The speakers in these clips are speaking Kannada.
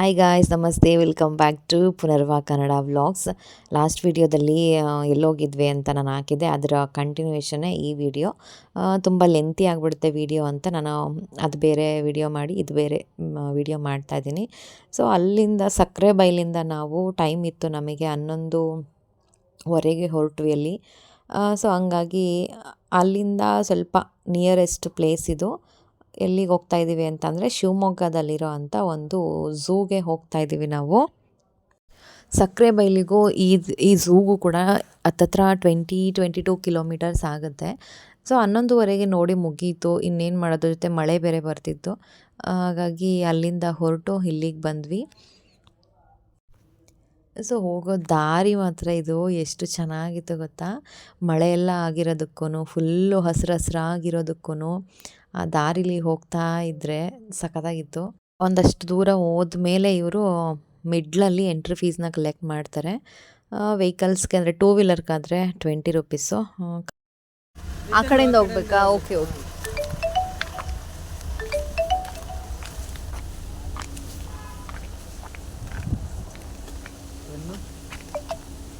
ಹಾಯ್ ಗಾಯ್ಸ್ ನಮಸ್ತೆ. Welcome back to Punarva Kannada vlogs last ವಿಡಿಯೋದಲ್ಲಿ ಎಲ್ಲೋಗಿದ್ವಿ ಅಂತ ನಾನು ಹಾಕಿದ್ದೆ. ಅದರ ಕಂಟಿನ್ಯೂಷನ್ನೇ ಈ ವಿಡಿಯೋ ತುಂಬ ಲೆಂತಿ ಆಗಿಬಿಡುತ್ತೆ ವಿಡಿಯೋ ಅಂತ ನಾನು ಅದು ಬೇರೆ ವಿಡಿಯೋ ಮಾಡಿ, ಇದು ಬೇರೆ ವಿಡಿಯೋ ಮಾಡ್ತಾಯಿದ್ದೀನಿ ಸೊ ಅಲ್ಲಿಂದ, ಸಕ್ಕರೆ ಬೈಲಿಂದ ನಾವು ಟೈಮ್ ಇತ್ತು ನಮಗೆ ಹನ್ನೊಂದು ವರೆಗೆ ಹೊರಟ್ವಿ ಅಲ್ಲಿ. ಸೊ ಹಂಗಾಗಿ ಅಲ್ಲಿಂದ ಸ್ವಲ್ಪ ನಿಯರೆಸ್ಟ್ ಪ್ಲೇಸ್ ಇದು. ಎಲ್ಲಿಗೆ ಹೋಗ್ತಾ ಇದ್ದೀವಿ ಅಂತಂದರೆ ಶಿವಮೊಗ್ಗದಲ್ಲಿರೋ ಅಂಥ ಒಂದು ಝೂಗೆ ಹೋಗ್ತಾ ಇದ್ದೀವಿ ನಾವು. ಸಕ್ಕರೆ ಬೈಲಿಗೂ ಈ ಈ ಝೂಗೂ ಕೂಡ ಹತ್ತತ್ರ ಟ್ವೆಂಟಿ ಟ್ವೆಂಟಿ ಟೂ ಕಿಲೋಮೀಟರ್ಸ್ ಆಗುತ್ತೆ. ಸೊ ಹನ್ನೊಂದುವರೆಗೆ ನೋಡಿ ಮುಗೀತು, ಇನ್ನೇನು ಮಾಡೋದ್ರ ಜೊತೆ ಮಳೆ ಬೇರೆ ಬರ್ತಿತ್ತು. ಹಾಗಾಗಿ ಅಲ್ಲಿಂದ ಹೊರಟು ಇಲ್ಲಿಗೆ ಬಂದ್ವಿ. ಸೊ ಹೋಗೋ ದಾರಿ ಮಾತ್ರ ಇದು, ಎಷ್ಟು ಚೆನ್ನಾಗಿತ್ತು ಗೊತ್ತಾ? ಮಳೆ ಎಲ್ಲ ಆಗಿರೋದಕ್ಕೂ ಫುಲ್ಲು ಹಸಿರು ಹಸ್ರಾಗಿರೋದಕ್ಕೂ ಆ ದಾರಿಲಿ ಹೋಗ್ತಾ ಇದ್ದರೆ ಸಖತ್ತಾಗಿತ್ತು. ಒಂದಷ್ಟು ದೂರ ಹೋದ ಮೇಲೆ ಇವರು ಮಿಡ್ಲಲ್ಲಿ ಎಂಟ್ರಿ ಫೀಸ್ನ ಕಲೆಕ್ಟ್ ಮಾಡ್ತಾರೆ. ವೆಹಿಕಲ್ಸ್ಗೆ ಅಂದರೆ ಟೂ ವೀಲರ್ಗಾದರೆ ಟ್ವೆಂಟಿ ರುಪೀಸು ಆ ಕಡೆಯಿಂದ ಹೋಗ್ಬೇಕಾ? ಓಕೆ ಓಕೆ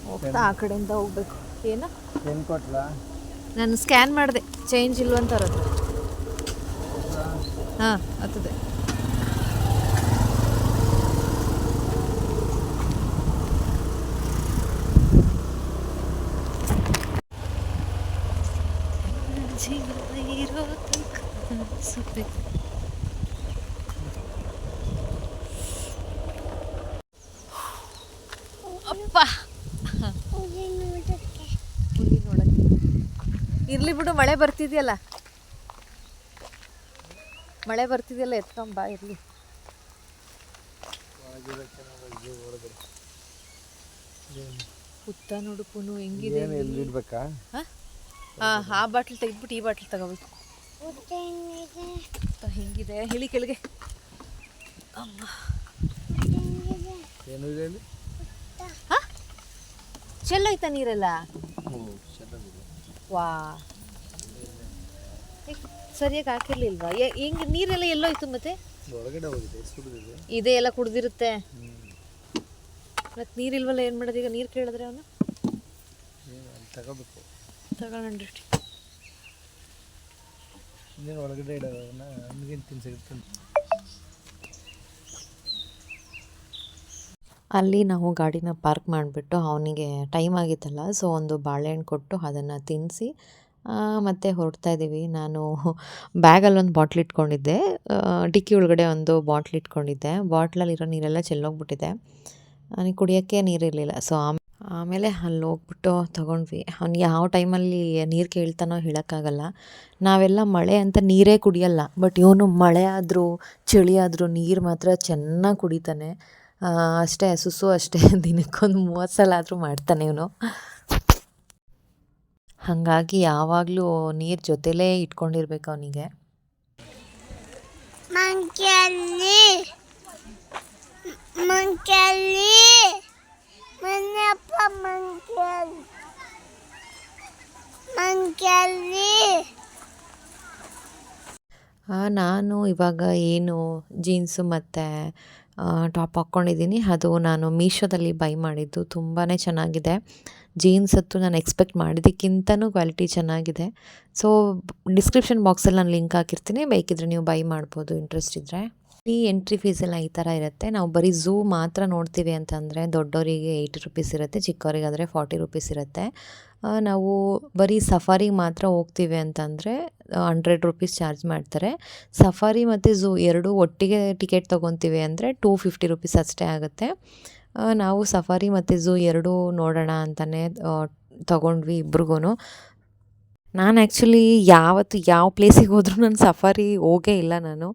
ಹೋಗ್ತಾ ಆ ಕಡೆಯಿಂದ ಹೋಗ್ಬೇಕು. ಏನು? ನಾನು ಸ್ಕ್ಯಾನ್ ಮಾಡಿದೆ. ಚೇಂಜ್ ಇಲ್ವಂತ ಅವ್ರದ್ದು ಹಾಂ ಹತ್ತದೆ. ಅಪ್ಪ. ಇರ್ಲಿ ಬಿಡು ಮಳೆ ಬರ್ತಿದ್ಯಲ್ಲ. ಮಳೆ ಬರ್ತಿದೆಯಲ್ಲ ಎತ್ಕೊಂಬ ಇರ್ಲಿ. ಹುತ್ತ ನೋಡು ಪುನು ಹೆಂಗಿದೆ ಏನು ಎಲ್ಲಿ ಇಡ್ಬೇಕಾ ಹಾ? ಆ ಬಾಟ್ಲ್ ತೆಗೆದ್ಬಿಟ್ಟು ಈ ಬಾಟ್ಲ್ ತಗೋಬೇಕು. ಹೆಂಗಿದೆ? ಹೇಳಿ ಕೆಳಗೆ. ಅಮ್ಮ. ಏನು ಇದೆ ಅಲ್ಲಿ ಹಾ? ಚೆಲ್ಲೋಯ್ತಾ ನೀರೆಲ್ಲ? ವಾ. ಸರಿಯಾಗಿ ಹಾಕಿರ್ಲಿಲ್ವಾ? ಹೆಂಗ್ ನೀರೆಲ್ಲ ಎಲ್ಲೋಯ್ತು ಮತ್ತೆ? ಒಳಗಡೆ ಹೋಗಿದೆ ಸುಡಿದಿದೆ ಇದೇ ಎಲ್ಲ ಕುಡ್ದಿರುತ್ತೆ. ಮತ್ತೆ ನೀರಿಲ್ವಲ್ಲ ಏನು ಮಾಡೋದು ಈಗ? ನೀರು ಕೇಳಿದ್ರೆ ಅವನು? ತಗೋಬೇಕು. ತಗೊಂಡ್ರಿ ನೀನು ಒಳಗಡೆ ನಮಗೇನು ಅಲ್ಲಿ ನಾವು ಗಾಡಿನ ಪಾರ್ಕ್ ಮಾಡಿಬಿಟ್ಟು ಅವನಿಗೆ ಟೈಮ್ ಆಗಿತ್ತಲ್ಲ ಸೊ ಒಂದು ಬಾಳೆಹಣ್ಣು ಕೊಟ್ಟು ಅದನ್ನು ತಿನ್ನಿಸಿ ಮತ್ತು ಹೊರಡ್ತಾ ಇದ್ದೀವಿ. ನಾನು ಬ್ಯಾಗಲ್ಲಿ ಒಂದು ಬಾಟ್ಲ್ ಇಟ್ಕೊಂಡಿದ್ದೆ. ಡಿಕ್ಕಿ ಒಳಗಡೆ ಒಂದು ಬಾಟ್ಲ್ ಇಟ್ಕೊಂಡಿದ್ದೆ. ಬಾಟ್ಲಲ್ಲಿರೋ ನೀರೆಲ್ಲ ಚೆಲ್ಲೋಗ್ಬಿಟ್ಟಿದೆ. ನನಗೆ ಕುಡಿಯೋಕ್ಕೆ ನೀರಿರಲಿಲ್ಲ ಸೊ ಆಮೇಲೆ ಅಲ್ಲಿ ಹೋಗ್ಬಿಟ್ಟು ತೊಗೊಂಡ್ವಿ. ಅವ್ನು ಯಾವ ಟೈಮಲ್ಲಿ ನೀರು ಕೇಳ್ತಾನೋ ಹೇಳೋಕ್ಕಾಗಲ್ಲ. ನಾವೆಲ್ಲ ಮಳೆ ಅಂತ ನೀರೇ ಕುಡಿಯಲ್ಲ. ಬಟ್ ಇವನು ಮಳೆ ಆದರೂ, ಚಳಿ ಆದರೂ ನೀರು ಮಾತ್ರ ಚೆನ್ನಾಗಿ ಕುಡಿತಾನೆ. ಅಷ್ಟೇ ಸುಸು ಅಷ್ಟೇ. ದಿನಕ್ಕೊಂದು ಮೂವತ್ತು ಸಲ ಆದರೂ ಮಾಡ್ತಾನೆ ಇವನು. ಹಾಗಾಗಿ ಯಾವಾಗಲೂ ನೀರು ಜೊತೆಲೇ ಇಟ್ಕೊಂಡಿರ್ಬೇಕು ಅವನಿಗೆ. ಮನೆಯಪ್ಪ ನಾನು ಇವಾಗ ಏನು ಜೀನ್ಸು ಮತ್ತು ಟಾಪ್ ಹಾಕ್ಕೊಂಡಿದ್ದೀನಿ ಅದು ನಾನು ಮೀಶೋದಲ್ಲಿ ಬೈ ಮಾಡಿದ್ದು. ತುಂಬಾ ಚೆನ್ನಾಗಿದೆ. ಜೀನ್ಸ್ ಅಂತೂ ನಾನು ಎಕ್ಸ್ಪೆಕ್ಟ್ ಮಾಡಿದ್ದಕ್ಕಿಂತನೂ ಕ್ವಾಲಿಟಿ ಚೆನ್ನಾಗಿದೆ. ಸೊ ಡಿಸ್ಕ್ರಿಪ್ಷನ್ ಬಾಕ್ಸಲ್ಲಿ ನಾನು ಲಿಂಕ್ ಹಾಕಿರ್ತೀನಿ. ಬೇಕಿದ್ರೆ ನೀವು ಬೈ ಮಾಡ್ಬೋದು ಇಂಟ್ರೆಸ್ಟ್ ಇದ್ದರೆ ಈ ಎಂಟ್ರಿ ಫೀಸ್ ಎಲ್ಲ ಈ ಥರ ಇರುತ್ತೆ. ನಾವು ಬರೀ ಝೂ ಮಾತ್ರ ನೋಡ್ತೀವಿ ಅಂತಂದರೆ ದೊಡ್ಡವರಿಗೆ ಏಯ್ಟಿ ರುಪೀಸ್ ಇರುತ್ತೆ, ಚಿಕ್ಕವರಿಗಾದರೆ ಫಾರ್ಟಿ ರುಪೀಸ್ ಇರುತ್ತೆ. ನಾವು ಬರೀ ಸಫಾರಿಗೆ ಮಾತ್ರ ಹೋಗ್ತೀವಿ ಅಂತಂದರೆ ಹಂಡ್ರೆಡ್ ರುಪೀಸ್ ಚಾರ್ಜ್ ಮಾಡ್ತಾರೆ. ಸಫಾರಿ ಮತ್ತು ಝೂ ಎರಡೂ ಒಟ್ಟಿಗೆ ಟಿಕೆಟ್ ತೊಗೊತೀವಿ ಅಂದರೆ ಟೂ ಫಿಫ್ಟಿ ರುಪೀಸ್ ಅಷ್ಟೇ ಆಗುತ್ತೆ. ನಾವು ಸಫಾರಿ ಮತ್ತು ಝೂ ಎರಡೂ ನೋಡೋಣ ಅಂತಲೇ ತಗೊಂಡ್ವಿ ಇಬ್ರಿಗೂ ನಾನು ಆ್ಯಕ್ಚುಲಿ ಯಾವತ್ತು ಯಾವ ಪ್ಲೇಸಿಗೆ ಹೋದರೂ ನಾನು ಸಫಾರಿ ಹೋಗೇ ಇಲ್ಲ ನಾನು.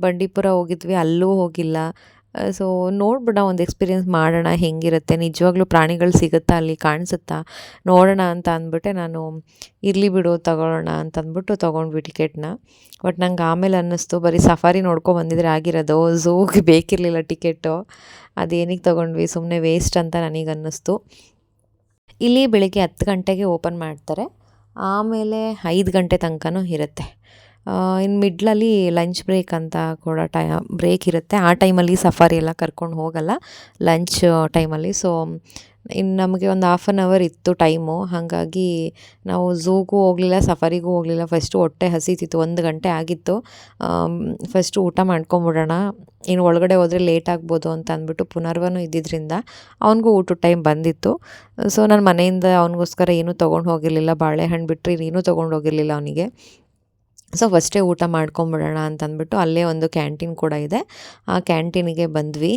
ಬಂಡೀಪುರ ಹೋಗಿದ್ವಿ, ಅಲ್ಲೂ ಹೋಗಿಲ್ಲ. ಸೊ ನೋಡ್ಬಿಡ ಒಂದು ಎಕ್ಸ್ಪೀರಿಯೆನ್ಸ್ ಮಾಡೋಣ, ಹೆಂಗಿರುತ್ತೆ, ನಿಜವಾಗ್ಲೂ ಪ್ರಾಣಿಗಳು ಸಿಗುತ್ತಾ, ಅಲ್ಲಿ ಕಾಣಿಸುತ್ತಾ? ನೋಡೋಣ ಅಂತ ಅಂದ್ಬಿಟ್ಟೆ ನಾನು, ಇರಲಿ ಬಿಡು, ತಗೊಳ್ಳೋಣ ಅಂತ ಅಂದ್ಬಿಟ್ಟು ತೊಗೊಂಡ್ವಿ ಟಿಕೆಟ್ನ ಬಟ್ ನಂಗೆ ಆಮೇಲೆ ಅನ್ನಿಸ್ತು, ಬರೀ ಸಫಾರಿ ನೋಡ್ಕೊ ಬಂದಿದ್ರೆ ಆಗಿರೋದು, ಝೂಗೆ ಬೇಕಿರಲಿಲ್ಲ ಟಿಕೆಟು ಅದೇನಿಗೆ ತೊಗೊಂಡ್ವಿ ಸುಮ್ಮನೆ ವೇಸ್ಟ್ ಅಂತ ನನಗೆ ಅನ್ನಿಸ್ತು. ಇಲ್ಲಿ ಬೆಳಿಗ್ಗೆ ಹತ್ತು ಗಂಟೆಗೆ ಓಪನ್ ಮಾಡ್ತಾರೆ. ಆಮೇಲೆ ಐದು ಗಂಟೆ ತನಕನೂ ಇರುತ್ತೆ. ಇನ್ನು ಮಿಡ್ಲಲ್ಲಿ ಲಂಚ್ ಬ್ರೇಕ್ ಅಂತ ಕೂಡ ಟೈ, ಬ್ರೇಕ್ ಇರುತ್ತೆ. ಆ ಟೈಮಲ್ಲಿ ಸಫಾರಿ ಎಲ್ಲ ಕರ್ಕೊಂಡು ಹೋಗಲ್ಲ, ಲಂಚ್ ಟೈಮಲ್ಲಿ. ಸೊ ಇನ್ನು ನಮಗೆ ಒಂದು ಹಾಫ್ ಆನ್ ಅವರ್ ಇತ್ತು ಟೈಮು. ಹಾಗಾಗಿ ನಾವು ಝೂಗೂ ಹೋಗಲಿಲ್ಲ, ಸಫಾರಿಗೂ ಹೋಗಲಿಲ್ಲ. ಫಸ್ಟು ಹೊಟ್ಟೆ ಹಸಿತಿತ್ತು, ಒಂದು ಗಂಟೆ ಆಗಿತ್ತು. ಫಸ್ಟು ಊಟ ಮಾಡ್ಕೊಂಬಿಡೋಣ. ಇನ್ನು ಒಳಗಡೆ ಹೋದರೆ ಲೇಟ್ ಆಗ್ಬೋದು ಅಂತ ಅಂದ್ಬಿಟ್ಟು ಪುನರ್ವನು ಇದ್ದಿದ್ದರಿಂದ ಅವನಿಗೂ ಊಟದ ಟೈಮ್ ಬಂದಿತ್ತು. ಸೊ, ನಾನು ಮನೆಯಿಂದ ಅವನಿಗೋಸ್ಕರ ಏನೂ ತೊಗೊಂಡು ಹೋಗಿರಲಿಲ್ಲ. ಬಾಳೆಹಣ್ಣು ಬಿಟ್ಟರೆ ಏನೂ ತೊಗೊಂಡು ಹೋಗಿರಲಿಲ್ಲ ಅವನಿಗೆ. ಸೊ ಫಸ್ಟೇ ಊಟ ಮಾಡ್ಕೊಂಬಿಡೋಣ ಅಂತ ಅಂದ್ಬಿಟ್ಟು ಅಲ್ಲೇ ಒಂದು ಕ್ಯಾಂಟೀನ್ ಕೂಡ ಇದೆ. ಆ ಕ್ಯಾಂಟೀನಿಗೆ ಬಂದ್ವಿ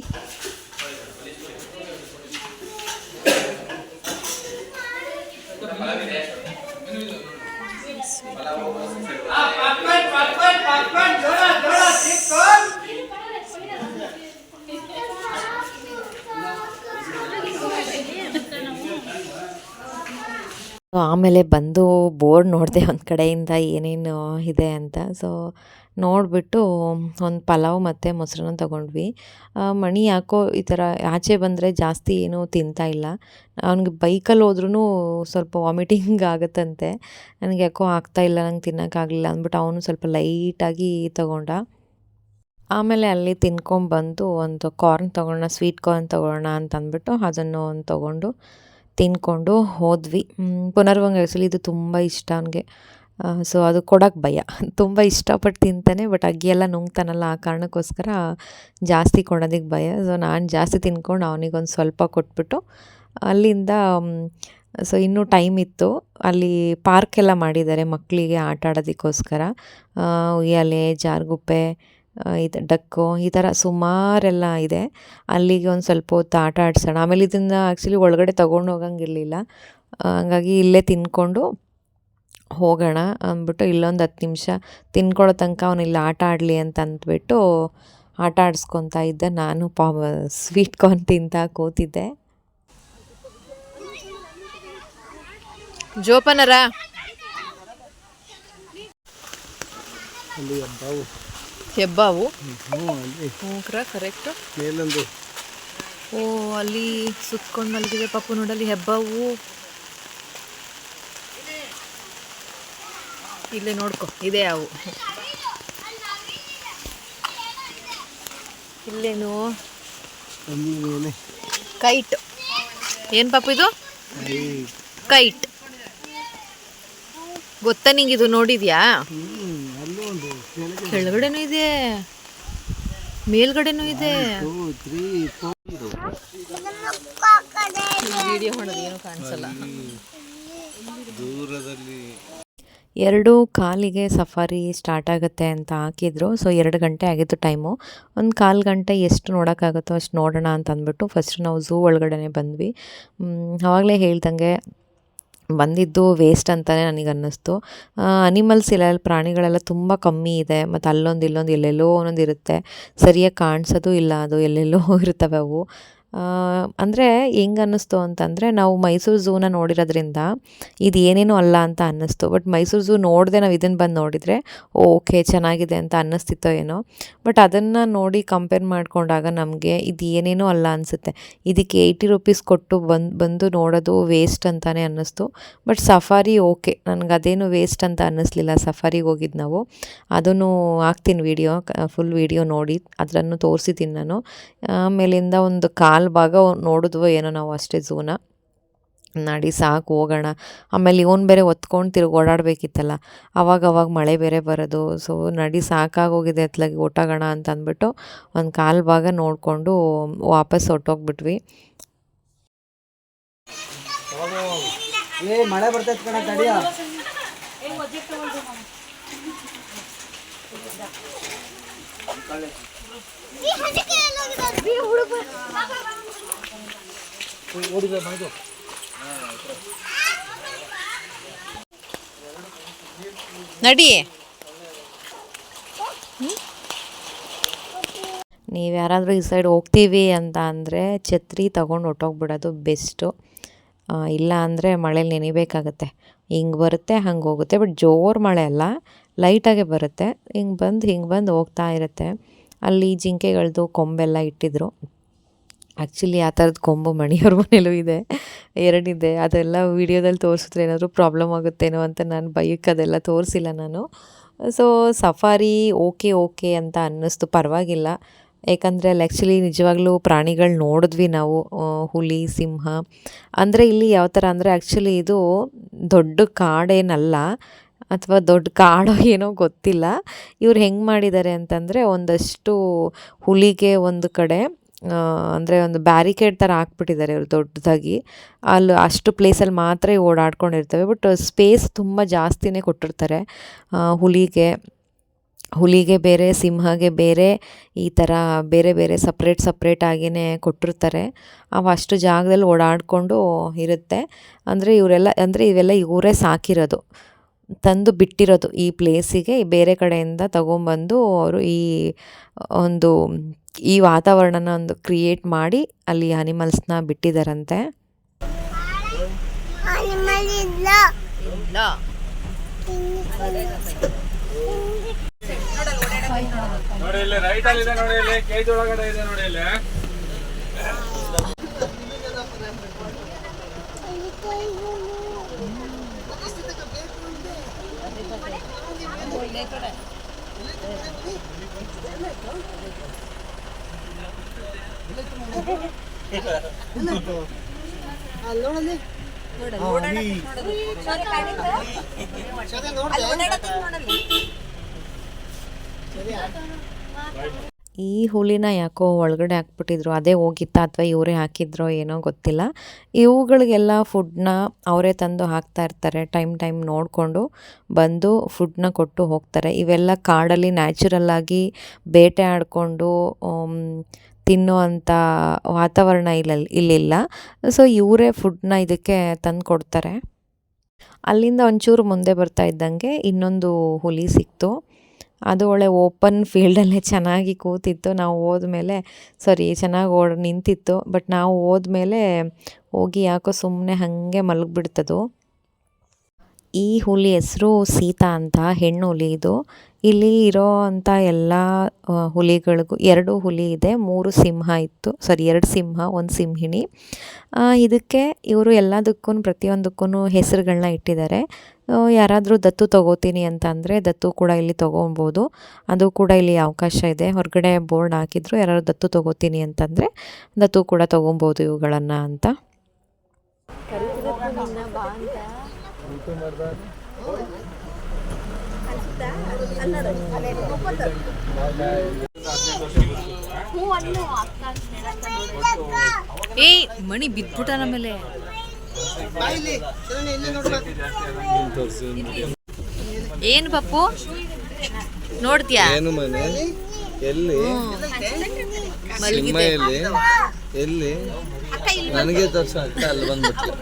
ಸೊ ಆಮೇಲೆ ಬಂದು ಬೋರ್ಡ್ ನೋಡಿದೆ ಒಂದು ಕಡೆಯಿಂದ ಏನೇನು ಇದೆ ಅಂತ. ಸೊ ನೋಡಿಬಿಟ್ಟು ಒಂದು ಪಲಾವ್ ಮತ್ತು ಮೊಸರನ್ನ ತೊಗೊಂಡ್ವಿ. ಮಣಿ ಯಾಕೋ ಈ ಥರ ಆಚೆ ಬಂದರೆ ಜಾಸ್ತಿ ಏನೂ ತಿಂತಾ ಇಲ್ಲ. ಅವ್ನಿಗೆ ಬೈಕಲ್ಲಿ ಹೋದ್ರೂ ಸ್ವಲ್ಪ ವಾಮಿಟಿಂಗ್ ಆಗುತ್ತಂತೆ. ನನಗೆ ಯಾಕೋ ಆಗ್ತಾಯಿಲ್ಲ ನಂಗೆ ತಿನ್ನೋಕ್ಕಾಗಲಿಲ್ಲ ಅಂದ್ಬಿಟ್ಟು ಅವನು ಸ್ವಲ್ಪ ಲೈಟಾಗಿ ತಗೊಂಡ. ಆಮೇಲೆ ಅಲ್ಲಿ ತಿನ್ಕೊಂಬಂದು ಒಂದು ಕಾರ್ನ್ ತೊಗೊಳ್ಳೋಣ ಸ್ವೀಟ್ ಕಾರ್ನ್ ತೊಗೊಳ್ಳೋಣ ಅಂತ ಅಂದ್ಬಿಟ್ಟು ಅದನ್ನು ಒಂದು ತೊಗೊಂಡು ತಿನ್ಕೊಂಡು ಹೋದ್ವಿ. ಪುನರ್ವಂಗ ಆ್ಯಕ್ಚುಲಿ ಇದು ತುಂಬ ಇಷ್ಟ ಅವನಿಗೆ. ಸೊ ಅದು ಕೊಡೋಕ್ಕೆ ಭಯ. ತುಂಬ ಇಷ್ಟಪಟ್ಟು ತಿಂತಾನೆ ಬಟ್ ಅಗ್ಗಿ ಎಲ್ಲ ನುಂಗ್ತಾನಲ್ಲ, ಆ ಕಾರಣಕ್ಕೋಸ್ಕರ ಜಾಸ್ತಿ ಕೊಡೋದಕ್ಕೆ ಭಯ. ಸೊ ನಾನು ಜಾಸ್ತಿ ತಿನ್ಕೊಂಡು ಅವನಿಗೊಂದು ಸ್ವಲ್ಪ ಕೊಟ್ಬಿಟ್ಟು, ಅಲ್ಲಿಂದ ಸೊ ಇನ್ನೂ ಟೈಮ್ ಇತ್ತು. ಅಲ್ಲಿ ಪಾರ್ಕ್ ಎಲ್ಲ ಮಾಡಿದ್ದಾರೆ ಮಕ್ಕಳಿಗೆ ಆಟ ಆಡೋದಕ್ಕೋಸ್ಕರ ಉಯ್ಯಾಲೆ, ಜಾರುಗುಪ್ಪೆ ಇದು ಡಕ್ಕು, ಈ ಥರ ಸುಮಾರೆಲ್ಲ ಇದೆ. ಅಲ್ಲಿಗೆ ಒಂದು ಸ್ವಲ್ಪ ಹೊತ್ತು ಆಟ ಆಡಿಸೋಣ. ಆಮೇಲೆ ಇದನ್ನು ಆ್ಯಕ್ಚುಲಿ ಒಳಗಡೆ ತೊಗೊಂಡು ಹೋಗಂಗಿರಲಿಲ್ಲ. ಹಂಗಾಗಿ ಇಲ್ಲೇ ತಿನ್ಕೊಂಡು ಹೋಗೋಣ ಅಂದ್ಬಿಟ್ಟು ಇಲ್ಲೊಂದು ಹತ್ತು ನಿಮಿಷ ತಿನ್ಕೊಳ್ಳೋ ತನಕ ಅವನು ಇಲ್ಲಿ ಆಟ ಆಡಲಿ ಅಂತ ಅಂದ್ಬಿಟ್ಟು ಆಟ ಆಡಿಸ್ಕೊತಾ ಇದ್ದೆ. ನಾನು ಪಾ ಸ್ವೀಟ್ ಕಾರ್ನ್ ತಿಂತಾ ಕೂತಿದ್ದೆ. ಜೋಪನರ? ಹಬ್ಬವು. ಹ್ಞೂ ಕರೆಕ್ಟು. ಮೇಲೊಂದು. ಓ ಅಲ್ಲಿ ಸುತ್ಕೊಂಡು ಮಲಗಿದೆ ಪಾಪು ನೋಡಲ್ಲಿ ಹೆಬ್ಬಾವು. ಇಲ್ಲೇ ನೋಡ್ಕೊ ಇದೆ ಅವು ಇಲ್ಲೇನು? ಕೈಟ್. ಏನು ಪಾಪು ಇದು? ಕೈಟ್. ಗೊತ್ತಾ ನಿಂಗೆ ಇದು ನೋಡಿದ್ಯಾ ಹ್ಞೂ ಅಲ್ಲೂ ಒಂದು ಕೆಳಗೆ ಕೆಳಗಡೆನೂ ಇದೆ. ಮೇಲ್ಗಡೆನೂ ಇದೆ. ವಿಡಿಯೋ ಕಾಣಿಸಲ್ಲ. ದೂರದಲ್ಲಿ ಎರಡು ಕಾಲಿಗೆ ಸಫಾರಿ ಸ್ಟಾರ್ಟ್ ಆಗುತ್ತೆ ಅಂತ ಹಾಕಿದ್ರು. ಸೊ ಎರಡು ಗಂಟೆ ಆಗಿತ್ತು ಟೈಮು. ಒಂದು ಕಾಲು ಗಂಟೆ ಎಷ್ಟು ನೋಡೋಕ್ಕಾಗುತ್ತೋ ಅಷ್ಟು ನೋಡೋಣ ಅಂತ ಅಂದ್ಬಿಟ್ಟು ಫಸ್ಟ್ ನಾವು ಝೂ ಒಳಗಡೆ ಬಂದ್ವಿ. ಆವಾಗಲೇ ಹೇಳ್ದಂಗೆ ಬಂದಿದ್ದು ವೇಸ್ಟ್ ಅಂತಲೇ ನನಗೆ ಅನ್ನಿಸ್ತು ಅನಿಮಲ್ಸ್ ಇಲ್ಲ ಪ್ರಾಣಿಗಳೆಲ್ಲ ತುಂಬ ಕಮ್ಮಿ ಇದೆ. ಮತ್ತು ಅಲ್ಲೊಂದು ಇಲ್ಲೊಂದು ಎಲ್ಲೆಲ್ಲೋ ಒಂದೊಂದು ಇರುತ್ತೆ. ಸರಿಯಾಗಿ ಕಾಣಿಸೋದು ಇಲ್ಲ. ಅದು ಎಲ್ಲೆಲ್ಲೋ ಇರ್ತವೆ ಅವು. ಅಂದರೆ ಹೆಂಗೆ ಅನ್ನಿಸ್ತು ಅಂತಂದರೆ ನಾವು ಮೈಸೂರು ಝೂನ ನೋಡಿರೋದ್ರಿಂದ ಇದು ಏನೇನೂ ಅಲ್ಲ ಅಂತ ಅನ್ನಿಸ್ತು. ಬಟ್ ಮೈಸೂರು ಝೂ ನೋಡದೆ ನಾವು ಇದನ್ನು ಬಂದು ನೋಡಿದರೆ, ಓಕೆ, ಚೆನ್ನಾಗಿದೆ ಅಂತ ಅನ್ನಿಸ್ತಿತ್ತೋ ಏನೋ. ಬಟ್ ಅದನ್ನು ನೋಡಿ ಕಂಪೇರ್ ಮಾಡಿಕೊಂಡಾಗ ನಮಗೆ ಇದು ಏನೇನೂ ಅಲ್ಲ ಅನಿಸುತ್ತೆ. ಇದಕ್ಕೆ ಏಯ್ಟಿ ರುಪೀಸ್ ಕೊಟ್ಟು ಬಂದು ಬಂದು ನೋಡೋದು ವೇಸ್ಟ್ ಅಂತಲೇ ಅನ್ನಿಸ್ತು. ಬಟ್ ಸಫಾರಿ ಓಕೆ, ನನಗೆ ಅದೇನು ವೇಸ್ಟ್ ಅಂತ ಅನ್ನಿಸ್ಲಿಲ್ಲ. ಸಫಾರಿಗೆ ಹೋಗಿದ್ದು ನಾವು. ಅದನ್ನು ಹಾಕ್ತೀನಿ ವೀಡಿಯೋ ಫುಲ್ ವೀಡಿಯೋ ನೋಡಿ, ಅದರನ್ನು ತೋರಿಸಿದ್ದೀನಿ ನಾನು. ಆಮೇಲಿಂದ ಒಂದು ಕಾಲು ಭಾಗ ನೋಡಿದ್ವೋ ಏನೋ ನಾವು ಅಷ್ಟೇ ಝೂನ ನಡಿ ಸಾಕು ಹೋಗೋಣ. ಆಮೇಲೆ ಇವನು ಬೇರೆ ಒತ್ಕೊಂಡು ತಿರುಗಿ ಓಡಾಡಬೇಕಿತ್ತಲ್ಲ ಅವಾಗ ಅವಾಗ ಮಳೆ ಬೇರೆ ಬರೋದು. ಸೊ ನಡಿ ಸಾಕಾಗೋಗಿದೆ ಅತ್ಲಾಗಿ ಒಟ್ಟಾಗೋಣ ಅಂತ ಅಂದ್ಬಿಟ್ಟು ಒಂದು ಕಾಲು ಭಾಗ ನೋಡಿಕೊಂಡು ವಾಪಸ್ ಹೊಟ್ಟೋಗ್ಬಿಟ್ವಿ ಏ ಮಳೆ ಬರ್ತೈತೆ ಕಣ ತಡಿಯ. ಓಡಿದೆ ನಡಿ. ನೀವು ಯಾರಾದರೂ ಈ ಸೈಡ್ ಹೋಗ್ತೀವಿ ಅಂತ ಅಂದರೆ ಛತ್ರಿ ತಗೊಂಡು ಹೊಟ್ಟೋಗ್ಬಿಡೋದು ಬೆಸ್ಟು ಇಲ್ಲ ಅಂದರೆ ಮಳೇಲಿ ನೆನಿಬೇಕಾಗತ್ತೆ. ಹಿಂಗೆ ಬರುತ್ತೆ ಹಂಗೆ ಹೋಗುತ್ತೆ. ಬಟ್ ಜೋರು ಮಳೆ ಅಲ್ಲ ಲೈಟಾಗೆ ಬರುತ್ತೆ. ಹಿಂಗೆ ಬಂದು ಹಿಂಗೆ ಬಂದು ಹೋಗ್ತಾ ಇರುತ್ತೆ. ಅಲ್ಲಿ ಜಿಂಕೆಗಳದ್ದು ಕೊಂಬೆಲ್ಲ ಇಟ್ಟಿದ್ರು. ಆ್ಯಕ್ಚುಲಿ ಆ ಥರದ್ದು ಕೊಂಬು ಮಣಿಯವ್ರ ಮನೇಲೂ ಇದೆ. ಎರಡಿದೆ. ಅದೆಲ್ಲ ವೀಡಿಯೋದಲ್ಲಿ ತೋರಿಸಿದ್ರೆ ಏನಾದರೂ ಪ್ರಾಬ್ಲಮ್ ಆಗುತ್ತೇನೋ ಅಂತ ನಾನು ಬೈಕ್ ಅದೆಲ್ಲ ತೋರಿಸಿಲ್ಲ ನಾನು. ಸೊ ಸಫಾರಿ ಓಕೆ ಓಕೆ ಅಂತ ಅನ್ನಿಸ್ತು. ಪರವಾಗಿಲ್ಲ. ಯಾಕಂದರೆ ಅಲ್ಲಿ ಆ್ಯಕ್ಚುಲಿ ನಿಜವಾಗ್ಲೂ ಪ್ರಾಣಿಗಳು ನೋಡಿದ್ವಿ ನಾವು. ಹುಲಿ, ಸಿಂಹ. ಅಂದರೆ ಇಲ್ಲಿ ಯಾವ ಥರ ಅಂದರೆ ಆ್ಯಕ್ಚುಲಿ ಇದು ದೊಡ್ಡ ಕಾಡೇನಲ್ಲ. ಅಥವಾ ದೊಡ್ಡ ಕಾಡೋ ಏನೋ ಗೊತ್ತಿಲ್ಲ. ಇವ್ರು ಹೆಂಗೆ ಮಾಡಿದ್ದಾರೆ ಅಂತಂದರೆ ಒಂದಷ್ಟು ಹುಲಿಗೆ ಒಂದು ಕಡೆ ಅಂದರೆ ಒಂದು ಬ್ಯಾರಿಕೇಡ್ ಥರ ಹಾಕ್ಬಿಟ್ಟಿದ್ದಾರೆ ಇವರು ದೊಡ್ಡದಾಗಿ. ಅಲ್ಲಿ ಅಷ್ಟು ಪ್ಲೇಸಲ್ಲಿ ಮಾತ್ರ ಓಡಾಡ್ಕೊಂಡಿರ್ತವೆ. ಬಟ್ ಸ್ಪೇಸ್ ತುಂಬ ಜಾಸ್ತಿನೇ ಕೊಟ್ಟಿರ್ತಾರೆ. ಹುಲಿಗೆ ಹುಲಿಗೆ ಬೇರೆ, ಸಿಂಹಗೆ ಬೇರೆ, ಈ ಥರ ಬೇರೆ ಬೇರೆ ಸಪ್ರೇಟ್ ಸಪ್ರೇಟ್ ಆಗಿಯೇ ಕೊಟ್ಟಿರ್ತಾರೆ. ಅವು ಅಷ್ಟು ಜಾಗದಲ್ಲಿ ಓಡಾಡಿಕೊಂಡು ಇರುತ್ತೆ. ಅಂದರೆ ಇವರೆಲ್ಲ, ಅಂದರೆ ಇವೆಲ್ಲ ಇವರೇ ಸಾಕಿರೋದು. ತಂದು ಬಿಟ್ಟಿರೋದು ಈ ಪ್ಲೇಸಿಗೆ ಬೇರೆ ಕಡೆಯಿಂದ ತಗೊಂಬಂದು ಅವರು ಈ ಒಂದು ಈ ವಾತಾವರಣನ ಒಂದು ಕ್ರಿಯೇಟ್ ಮಾಡಿ ಅಲ್ಲಿ ಅನಿಮಲ್ಸ್ನ ಬಿಟ್ಟಿದ್ದಾರಂತೆ ಅನಿಮಲ್ ಇಲ್ಲ. ಇಲ್ಲ. ನೋಡಿ ಇಲ್ಲಿ ರೈಟ್ ಅಲ್ಲಿ ಇದೆ ನೋಡಿ ಈ ಹುಲಿನ ಯಾಕೋ ಒಳಗಡೆ ಹಾಕ್ಬಿಟ್ಟಿದ್ರು? ಅದೇ ಹೋಗಿತ್ತಾ ಅಥವಾ ಇವರೇ ಹಾಕಿದ್ರೋ ಏನೋ ಗೊತ್ತಿಲ್ಲ. ಇವುಗಳಿಗೆಲ್ಲ ಫುಡ್ನ ಅವರೇ ತಂದು ಹಾಕ್ತಾ ಇರ್ತಾರೆ ಟೈಮ್ ಟೈಮ್ ನೋಡಿಕೊಂಡು ಬಂದು ಫುಡ್ನ ಕೊಟ್ಟು ಹೋಗ್ತಾರೆ. ಇವೆಲ್ಲ ಕಾಡಲ್ಲಿ ನ್ಯಾಚುರಲ್ಲಾಗಿ ಬೇಟೆ ಆಡಿಕೊಂಡು ತಿನ್ನುವಂಥ ವಾತಾವರಣ ಇಲ್ಲ ಇಲ್ಲಿಲ್ಲ. ಸೊ ಇವರೇ ಫುಡ್ನ ಇದಕ್ಕೆ ತಂದು ಕೊಡ್ತಾರೆ ಅಲ್ಲಿಂದ ಒಂಚೂರು ಮುಂದೆ ಬರ್ತಾ ಇದ್ದಂಗೆ ಇನ್ನೊಂದು ಹುಲಿ ಸಿಕ್ತು. ಅದು ಒಳ್ಳೆ ಓಪನ್ ಫೀಲ್ಡಲ್ಲೇ ಚೆನ್ನಾಗಿ ಕೂತಿತ್ತು. ನಾವು ಹೋದ್ಮೇಲೆ ಸಾರಿ ಚೆನ್ನಾಗಿ ಓಡ್ ನಿಂತಿತ್ತು. ಬಟ್ ನಾವು ಹೋದ್ಮೇಲೆ ಹೋಗಿ ಯಾಕೋ ಸುಮ್ಮನೆ ಹಾಗೆ ಮಲಗಿಬಿಡ್ತದು. ಈ ಹುಲಿ ಹೆಸರು ಸೀತಾ ಅಂತ, ಹೆಣ್ಣು ಹುಲಿ ಇದು. ಇಲ್ಲಿ ಇರೋ ಅಂಥ ಎಲ್ಲ ಹುಲಿಗಳಿಗೂ ಎರಡು ಹುಲಿ ಇದೆ, ಮೂರು ಸಿಂಹ ಇತ್ತು. ಸಾರಿ ಎರಡು ಸಿಂಹ, ಒಂದು ಸಿಂಹಿಣಿ. ಇದಕ್ಕೆ ಇವರು ಎಲ್ಲದಕ್ಕೂ ಪ್ರತಿಯೊಂದಕ್ಕೂ ಹೆಸರುಗಳನ್ನ ಇಟ್ಟಿದ್ದಾರೆ. ಯಾರಾದರೂ ದತ್ತು ತಗೋತೀನಿ ಅಂತ ಅಂದರೆ ದತ್ತು ಕೂಡ ಇಲ್ಲಿ ತೊಗೊಬೋದು. ಅದು ಕೂಡ ಇಲ್ಲಿ ಅವಕಾಶ ಇದೆ. ಹೊರಗಡೆ ಬೋರ್ಡ್ ಹಾಕಿದ್ರು ಯಾರು ದತ್ತು ತಗೋತೀನಿ ಅಂತಂದರೆ ದತ್ತು ಕೂಡ ತೊಗೊಬೋದು ಇವುಗಳನ್ನು ಅಂತ. ಏಯ್ ಮಣಿ ಬಿದ್ಬಿಟ್ಟ ನಮೇಲೆ ಏನು ಪಪ್ಪು? ನೋಡ್ತೀಯಾ? ಏನು ಮನೆ? ಎಲ್ಲಿ? ಸಿನಿಮಾ ಎಲ್ಲಿ? ಎಲ್ಲಿ? ನನಗೆ ತೋರ್ಸ ಅಕ್ಕ ಅಲ್ಲಿ ಬಂದ್ಬಿಟ್ಲು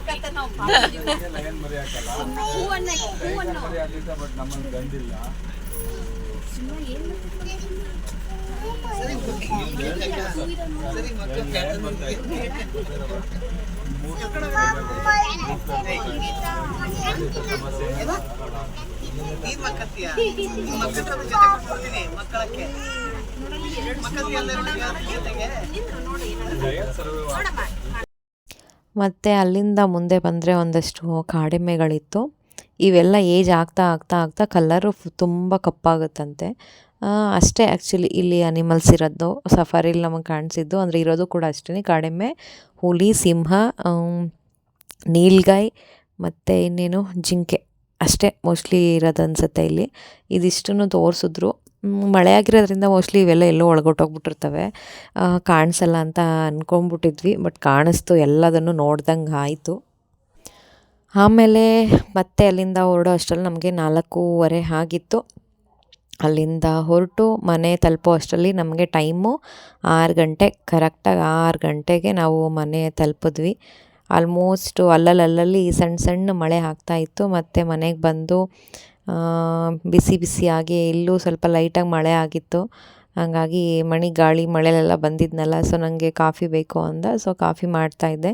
ಬಟ್ ನಮ್ಮಲ್ಲಿ ಗಂಡಿಲ್ಲ ಮತ್ತು ಅಲ್ಲಿಂದ ಮುಂದೆ ಬಂದರೆ ಒಂದಷ್ಟು ಕಾಡೆಮ್ಮೆಗಳಿತ್ತು. ಇವೆಲ್ಲ ಏಜ್ ಆಗ್ತಾ ಆಗ್ತಾ ಆಗ್ತಾ ಕಲರು ತುಂಬ ಕಪ್ಪಾಗುತ್ತಂತೆ. ಅಷ್ಟೇ ಆ್ಯಕ್ಚುಲಿ ಇಲ್ಲಿ ಅನಿಮಲ್ಸ್ ಇರೋದು ಸಫಾರಿಲಿ ನಮಗೆ ಕಾಣಿಸಿದ್ದು. ಅಂದರೆ ಇರೋದು ಕೂಡ ಅಷ್ಟೇ ಕಾಡೆಮ್ಮೆ, ಹುಲಿ, ಸಿಂಹ ನೀಲ್ಗಾಯಿ ಮತ್ತು ಇನ್ನೇನು ಜಿಂಕೆ. ಅಷ್ಟೇ ಮೋಸ್ಟ್ಲಿ ಇರೋದು ಅನಿಸುತ್ತೆ ಇಲ್ಲಿ. ಇದಿಷ್ಟನ್ನು ತೋರಿಸಿದ್ರು. ಮಳೆ ಆಗಿರೋದ್ರಿಂದ ಮೋಸ್ಟ್ಲಿ ಇವೆಲ್ಲ ಎಲ್ಲೋ ಒಳಗೊಟ್ಟೋಗ್ಬಿಟ್ಟಿರ್ತವೆ. ಕಾಣಿಸಲ್ಲ ಅಂತ ಅಂದ್ಕೊಂಬಿಟ್ಟಿದ್ವಿ ಬಟ್ ಕಾಣಿಸ್ತು, ಎಲ್ಲದನ್ನು ನೋಡ್ದಂಗೆ ಆಯಿತು. ಆಮೇಲೆ ಮತ್ತೆ ಅಲ್ಲಿಂದ ಹೊರಡೋ ಅಷ್ಟರಲ್ಲಿ ನಮಗೆ ನಾಲ್ಕೂವರೆ ಆಗಿತ್ತು. ಅಲ್ಲಿಂದ ಹೊರಟು, ಮನೆ ತಲುಪೋ ಅಷ್ಟರಲ್ಲಿ ನಮಗೆ ಟೈಮು ಆರು ಗಂಟೆ ಕರೆಕ್ಟಾಗಿ ಆರು ಗಂಟೆಗೆ ನಾವು ಮನೆ ತಲುಪಿದ್ವಿ. ಆಲ್ಮೋಸ್ಟು ಅಲ್ಲಲ್ಲಿ ಸಣ್ಣ ಸಣ್ಣ ಮಳೆ ಆಗ್ತಾಯಿತ್ತು ಮತ್ತು ಮನೆಗೆ ಬಂದು ಬಿಸಿ ಬಿಸಿಯಾಗಿ ಇಲ್ಲೂ ಸ್ವಲ್ಪ ಲೈಟಾಗಿ ಮಳೆ ಆಗಿತ್ತು ಹಾಗಾಗಿ ಮಣಿ ಗಾಳಿ ಮಳೆಲೆಲ್ಲ ಬಂದಿದ್ನಲ್ಲ ಸೊ ನನಗೆ ಕಾಫಿ ಬೇಕು ಅಂದ ಸೊ ಕಾಫಿ ಮಾಡ್ತಾಯಿದ್ದೆ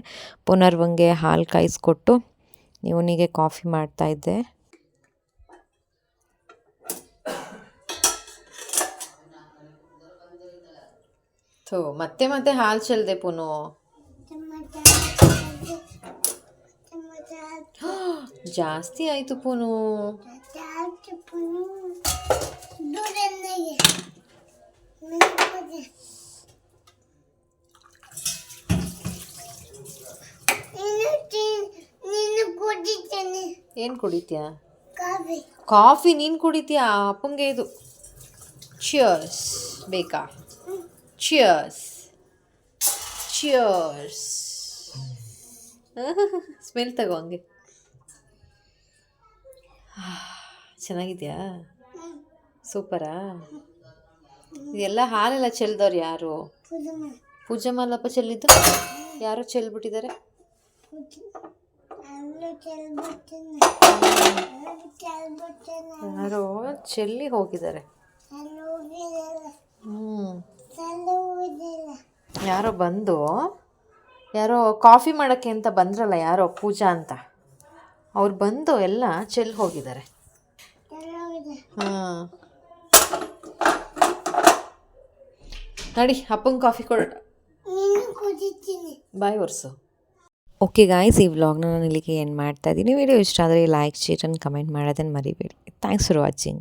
ಪುನರ್ವಂಗೆ ಹಾಲು ಕಾಯಿಸ್ಕೊಟ್ಟು ಇವನಿಗೆ ಕಾಫಿ ಮಾಡ್ತಾಯಿದ್ದೆ ಸೊ ಮತ್ತೆ ಮತ್ತೆ ಹಾಲು ಚೆಲ್ದೆ ಪುನು ಜಾಸ್ತಿ ಆಯಿತು ಪೂನು ಜಾಸ್ತಿ ಪುನು ದೂರ ನನಗೆ ನನಗೆ ನೀನು ತಿ- ನೀನು ಕುಡಿತೇನೆ ಏನು ಕುಡಿತೀಯಾ? ಕಾಫಿ. ನೀನು ಕುಡಿತೀಯಾ? ಅಪ್ಪಂಗೆ ಇದು. ಚಿಯರ್ಸ್ ಬೇಕಾ? ಚಿಯರ್ಸ್ ಚಿಯರ್ಸ್ ಸ್ಮೆಲ್ ತಗೋ ಹಂಗೆ. ಚೆನ್ನಾಗಿದೆಯಾ? ಸೂಪರಾ? ಇದೆಲ್ಲ ಹಾಲೆಲ್ಲ ಚೆಲ್ದವ್ರು ಯಾರು? ಪೂಜಾ ಪೂಜೆ ಮಾಲಪ್ಪ ಚೆಲ್ಲಿದ್ದು? ಯಾರೋ ಚೆಲ್ಬಿಟ್ಟಿದ್ದಾರೆ ಅಲ್ಲೂ ಚೆಲ್ಬಿಡ್ತೇನೆ ಅಲ್ಲೂ ಚೆಲ್ಬಿಡ್ತೇನೆ ಯಾರೋ ಚೆಲ್ಲಿ ಹೋಗಿದ್ದಾರೆ ಯಾರೋ ಬಂದು ಯಾರೋ ಕಾಫಿ ಮಾಡೋಕ್ಕೆ ಅಂತ ಬಂದ್ರಲ್ಲ ಯಾರೋ ಪೂಜಾ ಅಂತ? ಅವ್ರು ಬಂದು ಎಲ್ಲ ಚೆಲ್ಲಿ ಹೋಗಿದ್ದಾರೆ. ಹಾಂ. ನಡಿ ಅಪ್ಪಂಗೆ ಕಾಫಿ ಕೊಡ ಬಾಯ್ ಒರ್ಸು. ಓಕೆ ಗಾಯ್ಸ್ ಈ ವ್ಲಾಗ್ನ ನಾನು ಇಲ್ಲಿಗೆ ಏನು ಮಾಡ್ತಾ ಇದ್ದೀನಿ ವಿಡಿಯೋ ಇಷ್ಟ ಆದರೆ ಲೈಕ್ ಶೇರ್ ಆ್ಯಂಡ್ ಕಮೆಂಟ್ ಮಾಡೋದನ್ನು ಮರಿಬೇಡಿ. Thanks for watching